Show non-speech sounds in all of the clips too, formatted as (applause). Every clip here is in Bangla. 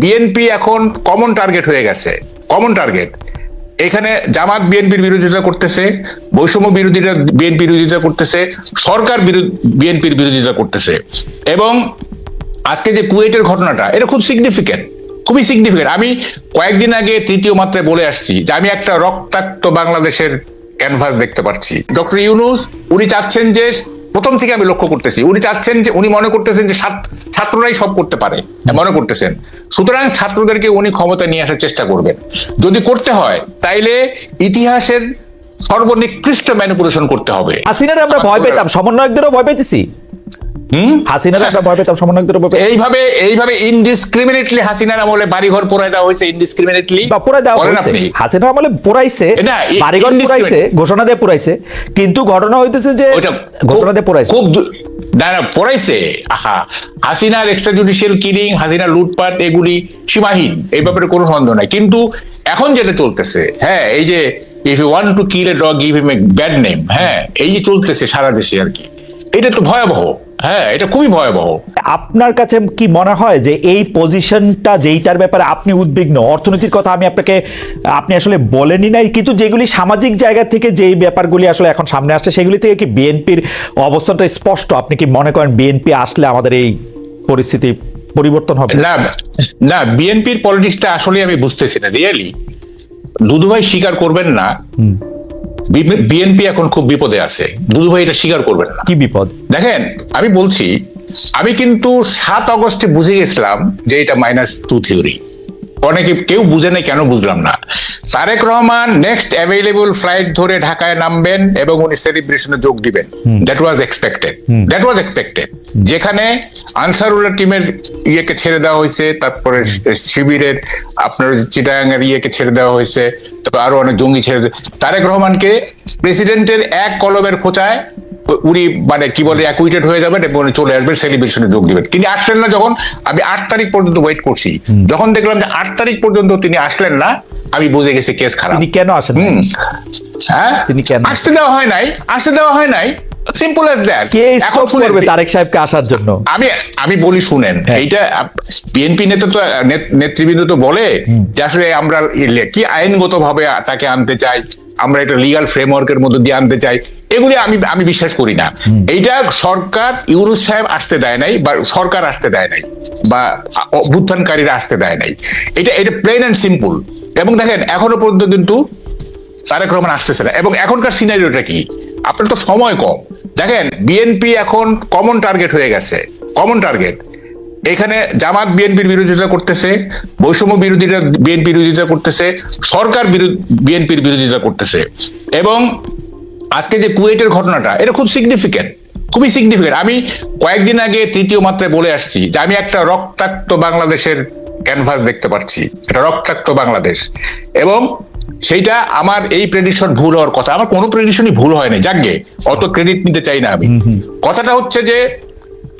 বিএনপি এখন কমন টার্গেট হয়ে গেছে। কমন টার্গেট এখানে জামাত বিএনপির বিরোধিতা করতেছে, বৈষম্য বিরোধীরা বিএনপির বিরোধিতা করতেছে, সরকার বিএনপির বিরোধিতা করতেছে। এবং আজকে যে কুয়েটের ঘটনাটা, এটা খুব সিগনিফিকেন্ট খুবই সিগনিফিকেন্ট আমি কয়েকদিন আগে তৃতীয় মাত্রায় বলে আসছি যে আমি একটা রক্তাক্ত বাংলাদেশের ক্যানভাস দেখতে পাচ্ছি। ডক্টর ইউনুস, উনি চাচ্ছেন যে প্রথম থেকে আমি লক্ষ্য করতেছি। উনি চাচ্ছেন যে উনি মনে করতেছেন যে ছাত্র- ছাত্ররাই সব করতে পারে। মনে করতেছেন। সুতরাং ছাত্রদেরকে উনি ক্ষমতা নিয়ে আসার চেষ্টা করবেন। যদি করতে হয় তাইলে ইতিহাসের সর্বনিকৃষ্ট ম্যানিপুলেশন করতে হবে। আসিনারে আমরা ভয় পেতাম সমন্বয়কদেরও ভয় পেতেছি। হাসিনার আমরা ভয় পেতাম সমন্বয়কদেরও ভয় পেতাম। এইভাবে এইভাবে ইনডিসক্রিমিনেটলি হাসিনার আমলে বাড়িঘর পোড়ায় দেওয়া হয়েছে ইনডিসক্রিমিনেটলি বা দেওয়া হয়েছে। আপনি। হাসিনা আমলে ই- বাড়িঘর। পুরাইছে ঘোষণা দিয়ে পুরাইছে। কিন্তু ঘটনা হইতেছে যে ঘোষণা দিয়ে পুরাইছে। খুব দু- না না পড়াইছে আহা হাসিনার এক্সট্রা জুডিশিয়াল কিলিং হাসিনার লুটপাট এগুলি সীমাহীন। এই ব্যাপারে কোনো সন্দেহ নাই। কিন্তু এখন যেটা চলতেছে হ্যাঁ এই যে if you want to kill a dog give him a bad name হ্যাঁ এই যে চলতেছে সারা দেশে আর কি। এটা তো ভয়াবহ। হ্যাঁ এটা খুবই ভয়াবহ। আপনার কাছে কি মনে হয় যে এই পজিশনটা যেইটার ব্যাপারে আপনি উদ্বিগ্ন? অর্থনীতির কথা আমি আপনাকে আপনি আসলে বলেনি নাই কিন্তু যেগুলি সামাজিক জায়গা থেকে যেই ব্যাপারগুলি আসলে এখন সামনে আসছে সেগুলি থেকে কি বিএনপির অবস্থানটা স্পষ্ট? আপনি কি মনে করেন বিএনপি আসলে আমাদের এই পরিস্থিতি পরিবর্তন হবে? না না বিএনপির পলিটিক্সটা আসলে আমি বুঝতেছি না রিয়েলি দুদুভাই স্বীকার করবেন না। বিএনপি এখন খুব বিপদে আছে। দুদুভাই এটা স্বীকার করবেন না। কি বিপদ? দেখেন আমি বলছি আমি কিন্তু সাত অগস্টে বুঝে গেছিলাম যে এটা মাইনাস টু থিওরি অনেকে কেউ বুঝে নাই কেন বুঝলাম না। Tarique Rahman next available flight ধরে ঢাকায় নামবেন এবং উনি সেলিব্রেশনে যোগ দিবেন। That was expected that was expected যেখানে আনসারুল্লাহ টিমের ইয়েকে ছেড়ে দেওয়া হয়েছে তারপরে শিবিরের আপনার চিটাগাং এর ইয়েকে ছেড়ে দেওয়া হয়েছে তারপর আরও অনেক জঙ্গি ছেড়ে তারেক রহমানকে প্রেসিডেন্টের এক কলমের খোঁচায় উনি মানে কি বলে অ্যাকুইটেড হয়ে যাবেন এবং চলে আসবেন সেলিব্রেশনে যোগ দিবেন। তিনি আসলেন না যখন আমি আট তারিখ পর্যন্ত ওয়েট করছি। যখন দেখলাম যে আট তারিখ পর্যন্ত তিনি আসলেন না আমি বুঝে গেছি কেস খারাপ। তিনি কেন আসেন হুম। হ্যাঁ? তিনি কেন? আসতে দেওয়া হয় নাই আসতে দেওয়া হয় নাই। সিম্পল অ্যাজ দ্যাট কে স্টপ করবে তারেক সাহেবকে আসার জন্য? আমি আমি বলি শুনেন হ্যাঁ। এইটা বিএনপি নেতা তো নেতৃবৃন্দ তো বলে যে আসলে আমরা কি আইনগত ভাবে তাকে আনতে চাই? আমরা এটা লিগাল ফ্রেমওয়ার্কের মধ্যে দিয়ে আনতে চাই এগুলি আমি আমি বিশ্বাস করি না। এইটা সরকার ইউনুস সাহেব আসতে দেয় নাই বা সরকার আসতে দেয় নাই বা অভ্যুত্থানকারীরা আসতে দেয় নাই। এটা এটা প্লেন অ্যান্ড সিম্পল এবং দেখেন এখনও পর্যন্ত কিন্তু তারেক রহমান আসতেছে না। এবং এখনকার সিনারিওটা কি? আপনার তো সময় কম। দেখেন বিএনপি এখন কমন টার্গেট হয়ে গেছে। কমন টার্গেট এখানে জামাত বিএনপির বিরোধিতা করতেছে বৈষম্য বিরোধীরা বিএনপির বিরোধিতা করতেছে সরকার বিএনপির বিরোধিতা করতেছে। এবং আজকে যে কুয়েটের ঘটনাটা এটা খুব সিগনিফিকেন্ট খুবই সিগনিফিকেন্ট আমি কয়েকদিন আগে তৃতীয় মাত্রায় বলে আসছি যে আমি একটা রক্তাক্ত বাংলাদেশের ক্যানভাস দেখতে পাচ্ছি এটা রক্তাক্ত বাংলাদেশ। এবং সেইটা আমার এই প্রেডিকশন ভুল হওয়ার কথা। আমার কোনো প্রেডিকশনই ভুল হয় না যাকে অত ক্রেডিট নিতে চাই না আমি। কথাটা হচ্ছে যে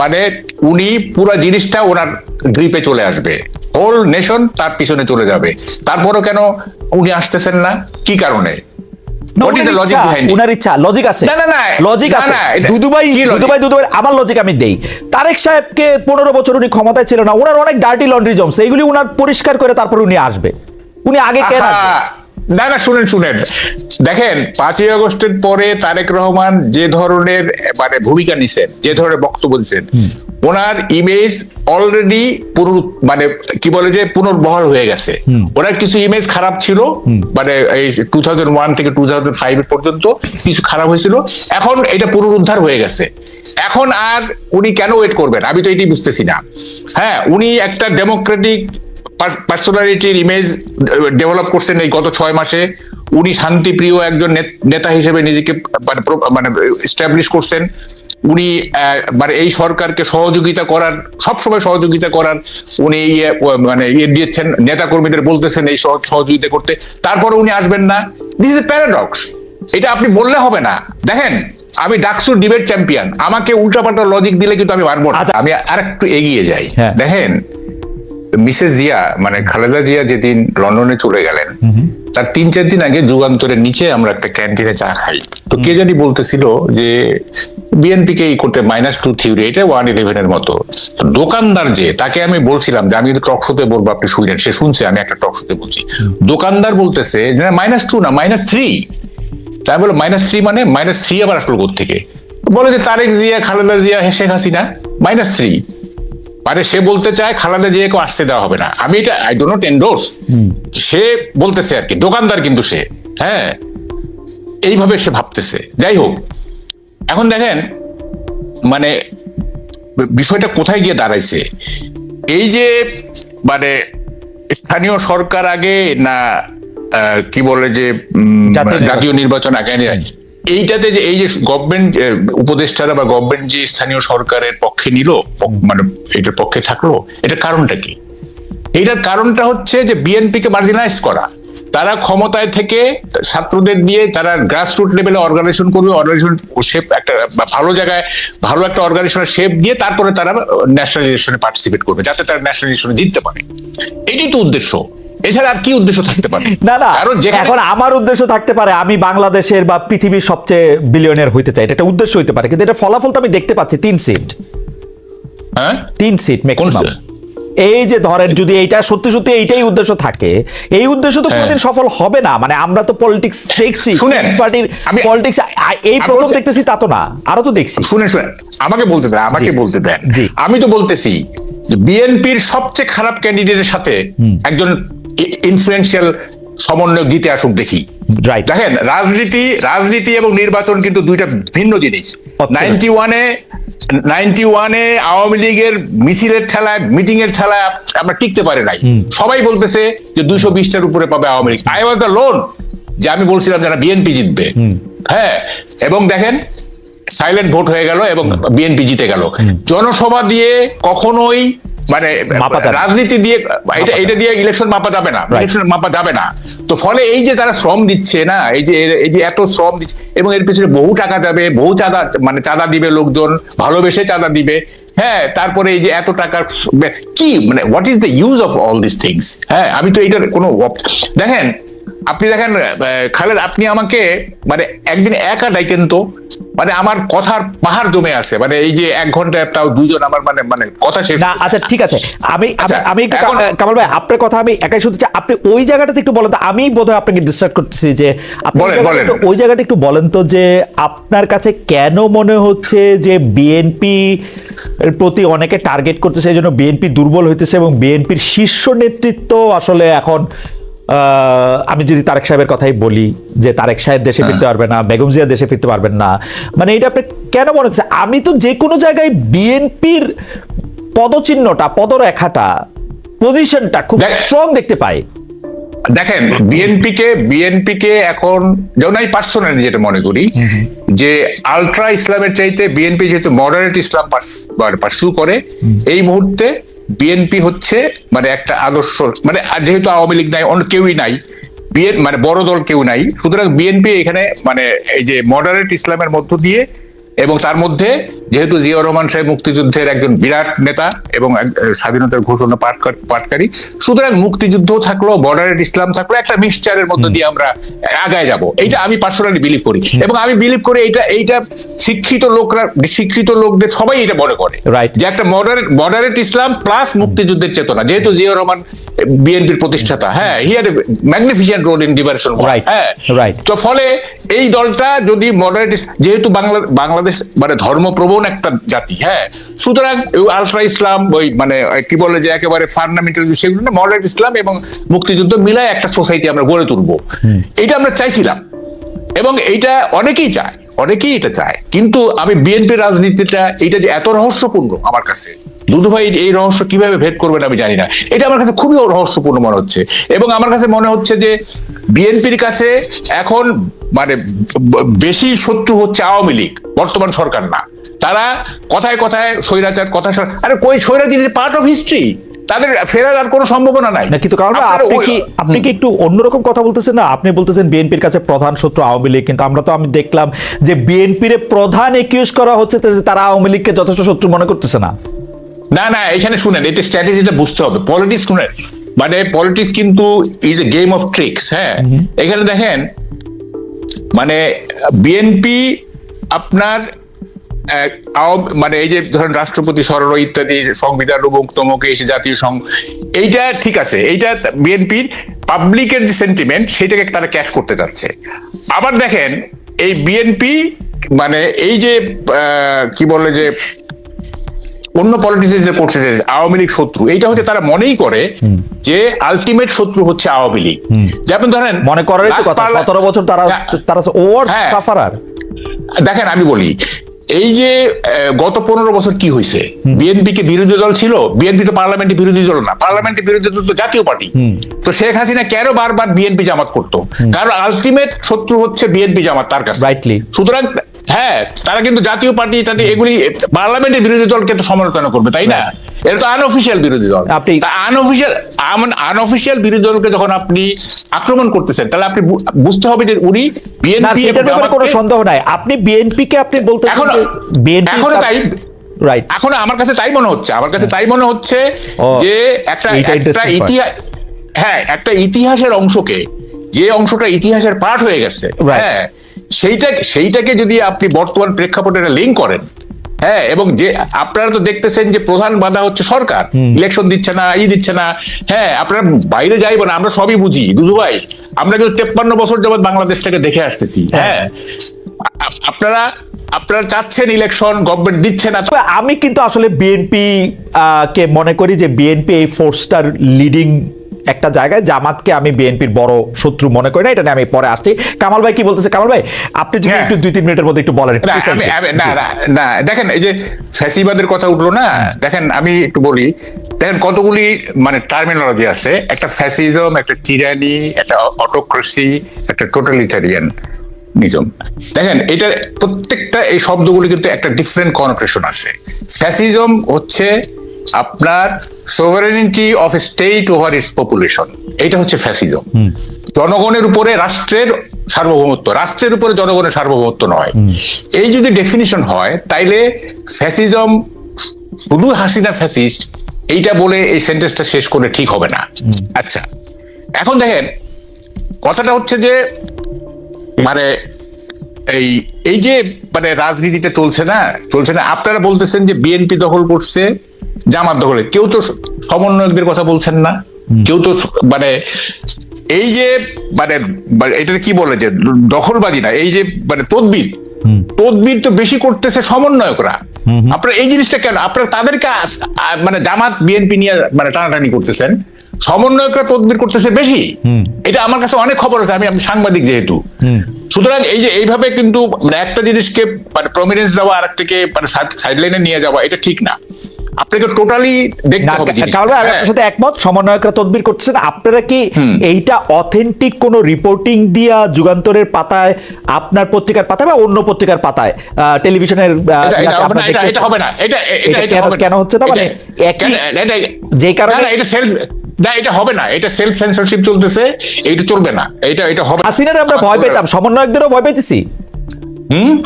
মানে উনি পুরো জিনিসটা ওনার গ্রিপে চলে আসবে। হোল নেশন তার পিছনে চলে যাবে। তারপরও কেন উনি আসতেছেন না? কি কারণে? ইচ্ছা, লজিক আছে। না, না, না, লজিক আছে। দুদুভাই আমার লজিক আমি দেই। তারেক সাহেবকে পনেরো বছর উনি ক্ষমতায় ছিল না ওনার অনেক ডার্টি লন্ড্রি এইগুলি উনার পরিষ্কার করে তারপর উনি আসবে। উনি আগে কেন না না শুনেন শুনেন। দেখেন পাঁচই আগস্টের পরে তারেক রহমান যে ধরনের মানে ভূমিকা নিছেন যে ধরনের বক্তব্য দিচ্ছেন ওনার ইমেজ অলরেডি পুনর মানে কি বলে যে পুনর্বহাল হয়ে গেছে। ওনার কিছু ইমেজ খারাপ ছিল মানে এই টু থাউজেন্ড ওয়ান থেকে টু থাউজেন্ড ফাইভ পর্যন্ত কিছু খারাপ হয়েছিল। এখন এটা পুনরুদ্ধার হয়ে গেছে। এখন আর উনি কেন ওয়েট করবেন? আমি তো এটি বুঝতেছি না। হ্যাঁ উনি একটা ডেমোক্রেটিক পার্সোনালিটির ইমেজ ডেভেলপ করছেন এই গত ছয় মাসে। উনি শান্তিপ্রিয় একজন নেতা হিসেবে নিজেকে মানে প্র- মানে করছেন। উনি মানে এই সরকারকে সহযোগিতা করার সবসময় সহযোগিতা করার উনি ইয়ে, মানে ইয়ে দিয়েছেন নেতা কর্মীদের বলতেছেন এই সহযোগিতা করতে। তারপরে উনি আসবেন না। দিস ইজ প্যারাডক্স এটা আপনি বললে হবে না। দেখেন আমি ডাকসুর ডিবেট চ্যাম্পিয়ন আমাকে উল্টাপাল্টা লজিক দিলে কিন্তু আমি পারব না। আচ্ছা। আমি আরেকটু এগিয়ে যাই। হ্যাঁ। দেখেন মিসেস জিয়া মানে খালেদা জিয়া যেদিন লন্ডনে চলে গেলেন তার তিন চার দিন আগে যুগান্তরের নিচে আমরা একটা ক্যান্টিনে চা খাই। তো কে জানি বলতেছিল যে বিএনপি কে করতে মাইনাস টু থিওরি এটা ওয়ান ইলেভেন এর মতো। দোকানদার যে তাকে আমি বলছিলাম যে আমি টক শোতে বলব আপনি শুনেন সে শুনছে আমি একটা টক শোতে বলছি। দোকানদার বলতেছে যে মাইনাস টু না মাইনাস থ্রি তাই বলে মাইনাস থ্রি মানে মাইনাস থ্রি আবার আসলো থেকে বলে যে তারেক জিয়া খালেদা জিয়া শেখ হাসিনা মাইনাস থ্রি মানে সে বলতে চায় খালেদা জিয়াকে আসতে দেওয়া হবে না। আমি এটা আই ডো নট এন্ডোর্স সে বলতেছে আর কি দোকানদার কিন্তু সে। হ্যাঁ এইভাবে সে ভাবতেছে। যাই হোক এখন দেখেন মানে বিষয়টা কোথায় গিয়ে দাঁড়াইছে? এই যে মানে স্থানীয় সরকার আগে না কি বলে যে। জাতীয় নির্বাচন। আগে এইটাতে যে এই যে গভর্নমেন্ট উপদেষ্টারা বা গভর্নমেন্ট যে স্থানীয় সরকারের পক্ষে নিল মানে এটার পক্ষে থাকল, এটার কারণটা কি? এইটার কারণটা হচ্ছে যে বিএনপি কে মার্জিনালাইজ করা। তারা ক্ষমতায় থেকে ছাত্রদের দিয়ে তারা গ্রাসরুট লেভেলে অর্গানাইজেশন করবে অর্গানাইজেশন শেপ একটা, ভালো জায়গায়, ভালো একটা অর্গানাইজেশনের শেপ দিয়ে তারপরে তারা ন্যাশনাল ইলেকশনে পার্টিসিপেট করবে, যাতে তারা ন্যাশনাল ইলেকশনে জিততে পারে। এটাই তো উদ্দেশ্য এছাড়া আর কি উদ্দেশ্য থাকতে পারে? না না কারণ এখন আমার উদ্দেশ্য থাকতে পারে আমি বাংলাদেশের বা পৃথিবীর সবচেয়ে বিলিয়নের হইতে চাই। এটা একটা উদ্দেশ্য হইতে পারে কিন্তু এটা ফলাফল তো আমি দেখতে পাচ্ছি তিন সিট হ্যাঁ? তিন সিট ম্যাক্সিমাম এই যে ধরেন যদি এইটা সত্যি সত্যি এইটাই উদ্দেশ্য থাকে এই উদ্দেশ্য তো হ্যাঁ। কোনোদিন সফল হবে না। মানে আমরা তো পলিটিক্স দেখছি শুনেন, পার্টির আমি- পলিটিক্স এই প্রথম দেখতেছি তা তো না আরও তো দেখছি। শুনে শুনে আমাকে বলতে দেন আমাকে বলতে দেন। আমি তো বলতেছি বিএনপির সবচেয়ে খারাপ ক্যান্ডিডেটের সাথে একজন ইনফ্লুয়েন্সিয়াল সমন্বয় জিতে আসুক দেখি। রাইট দেখেন রাজনীতি রাজনীতি এবং নির্বাচন কিন্তু দুইটা ভিন্ন জিনিস। নাইনটি ওয়ানে নাইনটি ওয়ানে আওয়ামী লীগের মিছিলের ঠেলায় মিটিং এর ঠেলায় আমরা টিকতে পারে নাই। সবাই বলতেছে যে দুইশো বিশটার উপরে পাবে Awami League. I was the lone যে আমি বলছিলাম যারা বিএনপি জিতবে। হ্যাঁ এবং দেখেন সাইলেন্ট ভোট হয়ে গেল এবং বিএনপি জিতে গেল। জনসভা দিয়ে কখনোই মানে রাজনীতি দিয়ে এটা এটা দিয়ে ইলেকশন মাপা যাবে না। ইলেকশন মাপা যাবে না। তো ফলে এই যে তারা শ্রম দিচ্ছে না এই যে এই যে এত শ্রম দিচ্ছে এবং এর পিছনে বহু টাকা যাবে বহু চাঁদা মানে চাঁদা দিবে লোকজন ভালোবেসে চাঁদা দিবে। হ্যাঁ তারপরে এই যে এত টাকার কি মানে what is the use of all this things হ্যাঁ আমি তো এইটার কোনো দেখেন আপনি দেখেন খালেদ আপনি আমাকে মানে একদিন একা ডাইকেন তো মানে আমার কথার পাহাড় জমে আছে। মানে এই যে এক ঘণ্টা তাও দুইজন আমার মানে মানে কথা শেষ। না আচ্ছা ঠিক আছে। আমি আমি- আচ্ছা, একটু কামাল ভাই আপনার কথা আমি একাই শুনতে চাই। আপনি ওই জায়গাটাতে একটু বলেন তো আমি বোধহয় আপনাকে ডিস্টার্ব করতেছি যে আপনি ওই জায়গাটা একটু- ওই জায়গাটা একটু বলেন তো যে আপনার কাছে কেন মনে হচ্ছে যে বিএনপি এর প্রতি অনেকে টার্গেট করতেছে এই জন্য বিএনপি দুর্বল হইতেছে এবং বিএনপির শীর্ষ নেতৃত্ব আসলে এখন আমি যদি তারেক সাহেবের কথাই বলি যে তারেক সাহেব দেশে ফিরতে পারবে না বেগম জিয়া দেশে ফিরতে পারবেন না মানে এটা আপনি কেন মনে হচ্ছে? আমি তো যে কোনো জায়গায় বিএনপির পদচিহ্নটা পদরেখাটা পজিশনটা খুব স্ট্রং দেখতে পাই। দেখেন বিএনপি কে বিএনপি কে এখন যেমন আমি পার্সোনালি যেটা মনে করি যে আলট্রা ইসলামের চাইতে বিএনপি যেহেতু মডারেট ইসলাম পার্সু করে এই মুহূর্তে বিএনপি হচ্ছে মানে একটা আদর্শ মানে যেহেতু আওয়ামী লীগ নাই, অন্য কেউই নাই, বিএন মানে বড় দল কেউ নাই। সুতরাং বিএনপি এখানে মানে এই যে মডারেট ইসলামের মধ্য দিয়ে এবং তার মধ্যে যেহেতু জিয়া রহমান সাহেব মুক্তিযুদ্ধের একজন বিরাট নেতা এবং স্বাধীনতার ঘোষণা পাঠ- পাঠকারী সুতরাং মুক্তিযুদ্ধ থাকল বর্ডারের ইসলাম থাকল একটা মিক্সচারের মধ্যে দিয়ে আমরা আগায় যাব। এইটা আমি পার্সোনালি বিলিভ করি। এবং আমি বিলিভ করি এইটা এইটা শিক্ষিত লোকরা শিক্ষিত লোকদের সবাই এটা মনে করে. যে একটা মডারেট মডারেট ইসলাম প্লাস মুক্তিযুদ্ধের চেতনা। যেহেতু জিয়া রহমান বিএনপির প্রতিষ্ঠাতা হ্যাঁ here magnificent role in diversion. হ্যাঁ. তো ফলে এই দলটা যদি মডারেট যেহেতু বাংলা বাংলাদেশ মানে ধর্মপ্রবণ একটা জাতি হ্যাঁ? সুতরাং আলট্রা ইসলাম ওই মানে কি বলে যে একেবারে ফান্ডামেন্টাল সেগুলো না মডার্ন ইসলাম এবং মুক্তিযুদ্ধ মিলায় একটা সোসাইটি আমরা গড়ে তুলবো। এটা আমরা চাইছিলাম। এবং এইটা অনেকেই চায়। অনেকেই এটা চায়। কিন্তু আমি বিএনপি রাজনীতিটা এটা যে এত রহস্যপূর্ণ আমার কাছে দুদু ভাই এই রহস্য কীভাবে ভেদ করবেন আমি জানি না। এটা আমার কাছে খুবই রহস্যপূর্ণ মনে হচ্ছে। এবং আমার কাছে মনে হচ্ছে যে বিএনপির কাছে এখন মানে বেশি শত্রু হচ্ছে আওয়ামী লীগ, বর্তমান সরকার না। তারা কথায় কথায় স্বৈরাচার, কথা আরে কই স্বৈরাচার পার্ট অফ হিস্ট্রি তাদের ফেরার আর কোনো সম্ভাবনা নাই। না কিন্তু কারণ আপনি কি আপনি কি একটু অন্যরকম কথা বলতেছেন? না আপনি বলতেছেন বিএনপির কাছে প্রধান শত্রু আওয়ামী লীগ কিন্তু আমরা তো আমি দেখলাম যে বিএনপির প্রধান একিউজ করা হচ্ছে যে তারা আওয়ামী লীগকে যথেষ্ট শত্রু মনে করতেছে না। না না এখানে শুনেন এটা স্ট্র্যাটেজিটা বুঝতে হবে। পলিটিক্স শুনেন। মানে পলিটিক্স কিন্তু is a game of tricks হ্যাঁ? এখানে দেখেন মানে বিএনপি আপনার মানে এই যে ধরেন রাষ্ট্রপতি সরল ইত্যাদি সংবিধান এবং তমকে এসে জাতীয় সংঘ এইটা ঠিক আছে এইটা বিএনপির পাবলিকের যে সেন্টিমেন্ট সেটাকে তারা ক্যাশ করতে যাচ্ছে। আবার দেখেন এই বিএনপি মানে এই যে কি বলে যে অন্য পলিটিক্স যে করছে আওয়ামী লীগ শত্রু এইটা হচ্ছে তারা মনেই করে যে আলটিমেট শত্রু হচ্ছে আওয়ামী লীগ। যেমন ধরেন মনে last কথা সতেরো বছর তারা হ্যাঁ, তারা হ্যাঁ। সাফারার দেখেন আমি বলি এই যে গত পনেরো বছর কি হয়েছে বিএনপি কে বিরোধী দল ছিল বিএনপি তো পার্লামেন্টে বিরোধী দল না পার্লামেন্টে বিরোধী দল তো জাতীয় পার্টি। তো শেখ হাসিনা কেন বারবার বিএনপি জামাত করতো? কারণ আলটিমেট শত্রু হচ্ছে বিএনপি জামাত তার কাছে. সুতরাং হ্যাঁ তারা কিন্তু জাতীয় পার্টি টাটি এগুলি পার্লামেন্টের বিরোধী দলকে তো সমালোচনা করবে তাই না? এটা তো আনঅফিসিয়াল বিরোধী দল। আপনি- আনঅফিসিয়াল আনঅফিসিয়াল বিরোধী দলকে যখন আপনি আক্রমণ করতেছেন তাহলে আপনি বুঝতে হবে যে উনি বিএনপি কোনো সন্দেহ নাই। আপনি বিএনপি কে আপনি বলতে এখনও বিএনপি এখনও তাই রাইট এখন আমার কাছে তাই মনে হচ্ছে। আমার কাছে তাই মনে হচ্ছে যে একটা একটা ইতিহাস হ্যাঁ একটা ইতিহাসের অংশকে যে অংশটা ইতিহাসের পার্ট হয়ে গেছে হ্যাঁ সেইটা সেইটাকে যদি আপনি বর্তমান প্রেক্ষাপটে লিঙ্ক করেন হ্যাঁ এবং যে আপনারা তো দেখতেছেন যে প্রধান বাধা হচ্ছে সরকার। ইলেকশন দিচ্ছে না ই দিচ্ছে না। হ্যাঁ আপনারা বাইরে যাইব না আমরা সবই বুঝি। দুধু ভাই আমরা কিন্তু তেপ্পান্ন বছর যাবৎ বাংলাদেশটাকে দেখে আসতেছি হ্যাঁ। আপনারা আপনারা চাচ্ছেন ইলেকশন গভর্নমেন্ট দিচ্ছে না। আমি কিন্তু আসলে বিএনপি কে মনে করি যে বিএনপি এই ফোর্সটার লিডিং একটা জায়গায় জামাতকে আমি বিএনপির বড় শত্রু মনে করি না এটা নিয়ে আমি পরে আসছি। কামাল ভাই কি বলতেছে? কামাল ভাই আপনি যদি হ্যাঁ। একটু দুই তিন মিনিটের মধ্যে একটু বলেন না, না না না দেখেন এই যে ফ্যাসিবাদের কথা উঠল না দেখেন আমি একটু বলি দেখেন কতগুলি মানে টার্মিনোলজি আছে। একটা ফ্যাসিজম একটা টিরানি একটা অটোক্রেসি একটা টোটালিটারিয়ান নিজম দেখেন এটা প্রত্যেকটা এই শব্দগুলি কিন্তু একটা ডিফারেন্ট কনোটেশন আছে। ফ্যাসিজম হচ্ছে আপনার sovereignty of state over its population এটা হচ্ছে ফ্যাসিজম জনগণের উপরে রাষ্ট্রের সার্বভৌমত্ব। রাষ্ট্রের উপরে জনগণের সার্বভৌমত্ব নয়। এই যদি ডেফিনিশন হয় তাইলে ফ্যাসিজম শুধু হাসিনা ফ্যাসিস্ট এইটা বলে এই সেন্টেন্সটা শেষ করে ঠিক হবে না। আচ্ছা এখন দেখেন কথাটা হচ্ছে যে মানে এই এই যে মানে রাজনীতিটা চলছে না চলছে না আপনারা বলতেছেন যে বিএনপি দখল করছে জামাত দখলে কেউ তো সমন্বয়কদের কথা বলছেন না। কেউ তো মানে এই যে মানে এটা কি বলে যে দখলবাজি না এই যে মানে তদবির। তদবির তো বেশি করতেছে সমন্বয়করা। আপনারা এই জিনিসটা কেন আপনারা তাদেরকে মানে জামাত বিএনপি নিয়ে মানে টানাটানি করতেছেন? সমন্বয়করা তদবির করতেছে বেশি। এটা আমার কাছে অনেক খবর আছে আমি আমি সাংবাদিক যেহেতু। সুতরাং এই যে এইভাবে কিন্তু মানে একটা জিনিসকে মানে প্রমিনেন্স দেওয়া আর একটাকে মানে সাইডলাইনে নিয়ে যাওয়া এটা ঠিক না। আপনাকে টোটালি দেখতে হবে। আমি হ্যাঁ। আপনার সাথে একমত সমন্বয়করা তদবির করছেন আপনারা কি এইটা অথেন্টিক কোন রিপোর্টিং দিয়া যুগান্তরের পাতায় আপনার পত্রিকার পাতায় বা অন্য পত্রিকার পাতায় টেলিভিশনের এটা- হবে না, এটা- এটা কেন- হচ্ছে না? মানে একই- যেই কারণে- এটা সেলফ না এটা হবে না। এটা সেলফ সেন্সরশিপ চলতেছে এটা চলবে না। এটা এটা হবে হাসিনার আমরা ভয় পেতাম সমন্বয়কদেরও ভয় পেতেছি।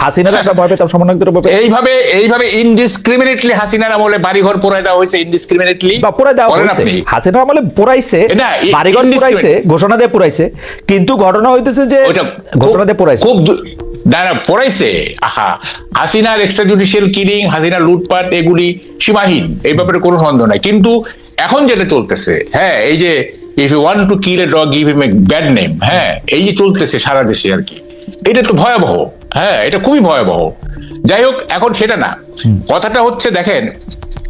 হাসিনার একটা ভয় পেতাম সমন্বয়কদের ভয় এইভাবে এইভাবে ইনডিসক্রিমিনেটলি হাসিনার আমলে বাড়িঘর পোড়ায় দেওয়া হয়েছে ইনডিসক্রিমিনেটলি বা দেওয়া হয়েছে। আপনি। হাসিনা আমলে পোড়াইছে না, বাড়িঘর পোড়াইছে ঘোষণা দিয়ে পোড়াইছে কিন্তু ঘটনা হইতেছে যে ঘোষণা দিয়ে পোড়াইছে। খুব না না পড়াইছে আহা হাসিনার এক্সট্রা জুডিশিয়াল কিলিং হাসিনার লুটপাট এগুলি সীমাহীন এই ব্যাপারে কোনো সন্দেহ নাই। কিন্তু এখন যেটা চলতেছে হ্যাঁ এই যে if you want to kill a dog give him a bad name হ্যাঁ এই যে চলতেছে সারা দেশে আর কি এটা তো ভয়াবহ হ্যাঁ এটা খুবই ভয়াবহ। যাই হোক এখন সেটা না। কথাটা হচ্ছে দেখেন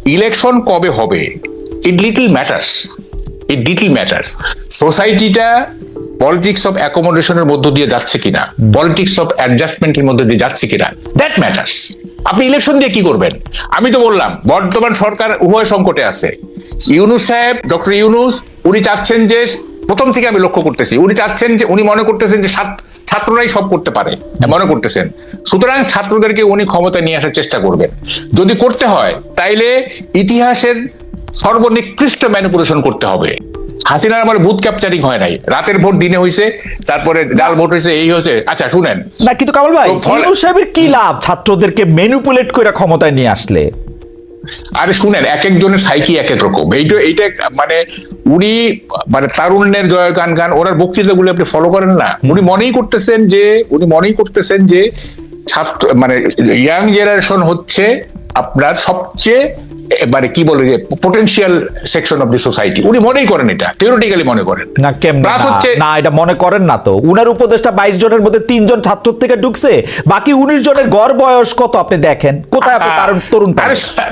ইলেকশন কবে হবে? It little matters it little matters সোসাইটিটা politics of অ্যাকোমোডেশনের মধ্য দিয়ে যাচ্ছে কিনা? পলিটিক্স অফ অ্যাডজাস্টমেন্টের মধ্যে দিয়ে যাচ্ছে কিনা? দ্যাট ম্যাটার্স আপনি ইলেকশন দিয়ে কি করবেন? আমি তো বললাম বর্তমান সরকার উভয় সংকটে আছে। ইউনুস সাহেব ডক্টর ইউনুস উনি চাচ্ছেন যে প্রথম থেকে আমি লক্ষ্য করতেছি উনি চাচ্ছেন যে উনি মনে করতেছেন যে ছাত্র- ছাত্ররাই সব করতে পারে। মনে করতেছেন। সুতরাং ছাত্রদেরকে উনি ক্ষমতা নিয়ে আসার চেষ্টা করবেন। যদি করতে হয় তাইলে ইতিহাসের সর্বনিকৃষ্ট ম্যানিপুলেশন করতে হবে। হাসিনার আমার বুথ ক্যাপচারিং হয় নাই। রাতের ভোট দিনে হয়েছে তারপরে জাল ভোট হয়েছে এই হয়েছে আচ্ছা শুনেন। না কিন্তু কামাল ভাই তো সাহেবের কি লাভ? ছাত্রদেরকে ম্যানিপুলেট করে ক্ষমতায় নিয়ে আসলে। আরে শুনেন এক একজনের সাইকি এক এক রকম। এইটা এইটা মানে উনি মানে তারুণ্যের জয় গান গান ওনার বক্তৃতাগুলো আপনি ফলো করেন না। উনি মনেই করতেছেন যে উনি মনেই করতেছেন যে ছাত্র মানে ইয়াং জেনারেশন হচ্ছে আপনার সবচেয়ে মানে কি বলে যে potential section of the society উনি মনেই করেন এটা থিওরিটিক্যালি মনে করেন। না কেমন? প্লাস হচ্ছে না এটা মনে করেন না তো। উনার উপদেশটা বাইশ জনের মধ্যে তিনজন ছাত্র থেকে ঢুকছে বাকি উনিশ জনের গড় বয়স কত আপনি দেখেন? কোথায় আপনি কারণ তরুণ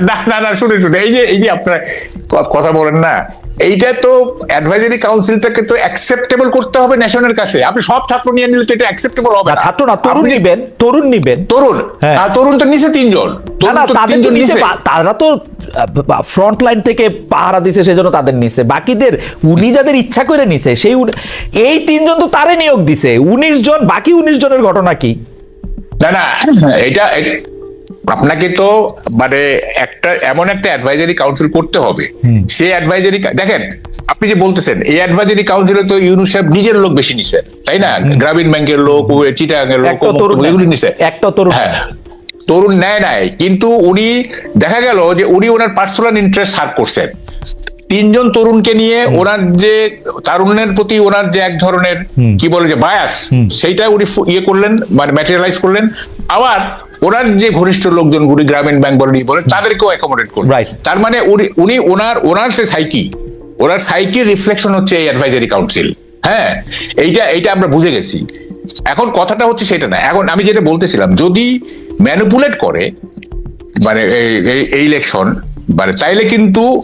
না না না শুনে শুনে এই যে এই যে আপনার কথা বলেন না এইটা তো অ্যাডভাইজারি কাউন্সিলটাকে তো অ্যাকসেপ্টেবল করতে হবে ন্যাশনের কাছে আপনি সব ছাত্র নিয়ে নিলে তো এটা অ্যাকসেপ্টেবল হবে না ছাত্র না তরুণ নিবেন তরুণ নিবেন। তরুণ। হ্যাঁ। আর তরুণ তো নিচে তিনজন। তিনজন নিচে তারা তো ফ্রন্ট লাইন থেকে পাহারা দিছে সেজন্য তাদের নিছে। বাকিদের উনি যাদের ইচ্ছা করে নিছে সেই এই তিনজন তো তারে নিয়োগ দিছে। উনিশ জন বাকি উনিশ জনের ঘটনা কি? না না এটা- আপনাকে তো মানে একটা এমন একটা অ্যাডভাইজারি কাউন্সিল করতে হবে। সেই অ্যাডভাইজারি দেখেন আপনি যে বলতেছেন এই অ্যাডভাইজারি কাউন্সিলে তো ইউনুস সাহেব নিজের লোক বেশি নিছে তাই না? গ্রামীণ ব্যাংকের লোক চিটাগাংয়ের লোক একটা তরুণ এগুলি নিছে। একটা তরুণ হ্যাঁ। তরুণ নেয় নাই কিন্তু উনি দেখা গেল যে উনি ওনার পার্সোনাল ইন্টারেস্ট সার্ভ করছেন। তিনজন তরুণকে নিয়ে ওনার যে তারুণ্যের প্রতি ওনার যে এক ধরনের কি বলে যে বায়াস সেইটা উনি ইয়ে করলেন মানে ম্যাটেরিয়ালাইজ করলেন। আবার ওনার যে ঘনিষ্ঠ লোকজন গুলি গ্রামীণ ব্যাংক বলেন ই বলেন তাদেরকেও অ্যাকোমোডেট Right. তার মানে উনি উনি ওনার ওনার সে সাইকি ওনার সাইকির রিফ্লেকশন হচ্ছে এই অ্যাডভাইজারি কাউন্সিল হ্যাঁ এইটা এইটা আমরা বুঝে গেছি। এখন কথাটা হচ্ছে সেটা না। এখন আমি যেটা বলতেছিলাম যদি ম্যানুপুলেট করে মানে এই- ইলেকশন মানে তাইলে কিন্তু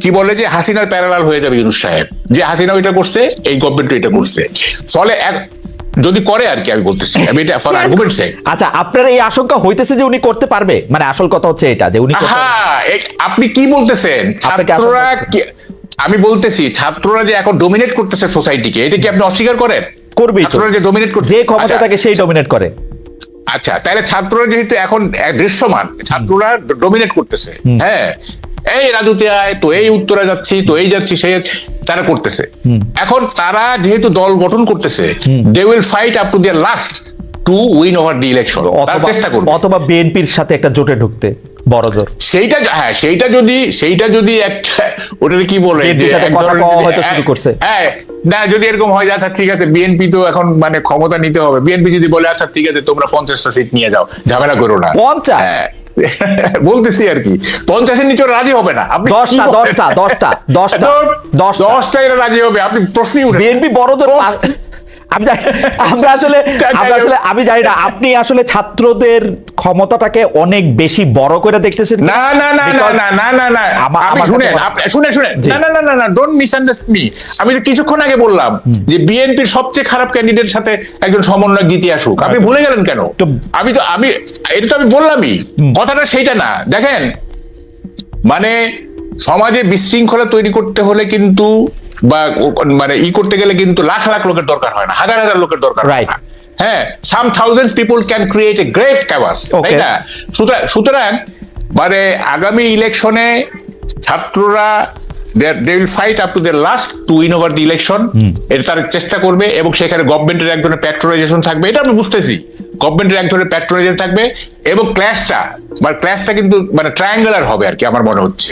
কি বলে যে হাসিনার প্যারালাল হয়ে যাবে ইউনুস সাহেব। যে হাসিনা ওইটা করছে এই গভর্নমেন্ট এটা করছে। ফলে এক- যদি করে আর কি আমি বলতেছি। (laughs) আমি এটা ফর আর্গুমেন্ট চাই আচ্ছা আপনার এই আশঙ্কা হইতেছে যে উনি করতে পারবে? মানে আসল কথা হচ্ছে এটা যে উনি হ্যাঁ আপনি কি বলতেছেন? ছাত্ররা আমি বলতেছি ছাত্ররা যে এখন ডোমিনেট করতেছে সোসাইটিকে এটা কি আপনি অস্বীকার করেন? করবেই তো। ছাত্ররা যে ডোমিনেট করছে যে ক্ষমতা আচ্ছা, থাকে সেই ডমিনেট করে। আচ্ছা তাহলে ছাত্ররা যেহেতু এখন দৃশ্যমান ছাত্ররা ডোমিনেট করতেছে। হ্যাঁ এই রাজুতে আয় তো এই উত্তরে যাচ্ছি তো এই যাচ্ছি সে তারা করতেছে। এখন তারা যেহেতু দল গঠন করতেছে they will fight up to their last to win over the election তার চেষ্টা করবে। অথবা বিএনপির সাথে একটা জোটে ঢুকতে বড় জোর সেইটা হ্যাঁ সেইটা যদি সেইটা যদি একটা ওটাকে কি বলে হয়তো শুরু করছে। হ্যাঁ না যদি এরকম হয় আচ্ছা ঠিক আছে বিএনপি তো এখন মানে ক্ষমতা নিতে হবে। বিএনপি যদি বলে আচ্ছা ঠিক আছে তোমরা পঞ্চাশটা সিট নিয়ে যাও ঝামেলা করো না। পঞ্চাশ? (laughs) বলতেছি আর কি। পঞ্চাশের নিচে রাজি হবে না। আপনি দশটা, দশটা, দশটা, দশটা, দশটা। এরা রাজি হবে। আপনি প্রশ্নই উঠে বিএনপি বড় জানি- আমরা আসলে আমরা আসলে আমি জানি না আপনি আসলে ছাত্রদের ক্ষমতাটাকে অনেক বেশি বড় করে দেখতেছেন না না না না না না না না আমা- শুনেন মনে- শুনেন জি। না না না না ডোন্ট মিসআন্ডারস্ট্যান্ড মি আমি তো কিছুক্ষণ আগে বললাম যে বিএনপির সবচেয়ে খারাপ ক্যান্ডিডেট সাথে একজন সমন্বয়ক জিতে আসুক আপনি ভুলে গেলেন কেন তো- আমি তো আমি এটা তো আমি বললামই কথাটা সেইটা না দেখেন মানে সমাজে বিশৃঙ্খলা তৈরি করতে হলে কিন্তু বা মানে ই করতে গেলে কিন্তু লাখ লাখ লোকের দরকার হয় না হাজার হাজার লোকের দরকার হয় না। হ্যাঁ some thousand people can create a great canvas তাই না? সুতরাং মানে আগামী ইলেকশনে ছাত্ররা they will fight up to the last to win over the election এটা তারা চেষ্টা করবে এবং সেখানে গভর্নমেন্টের এক ধরনের প্যাট্রোনাইজেশন থাকবে। এটা আমি বুঝতেছি। গভর্নমেন্টের এক ধরনের প্যাট্রোনাইজেশন থাকবে এবং ক্ল্যাশটা বা ক্ল্যাশটা কিন্তু মানে ট্রায়াঙ্গুলার হবে আর কি আমার মনে হচ্ছে।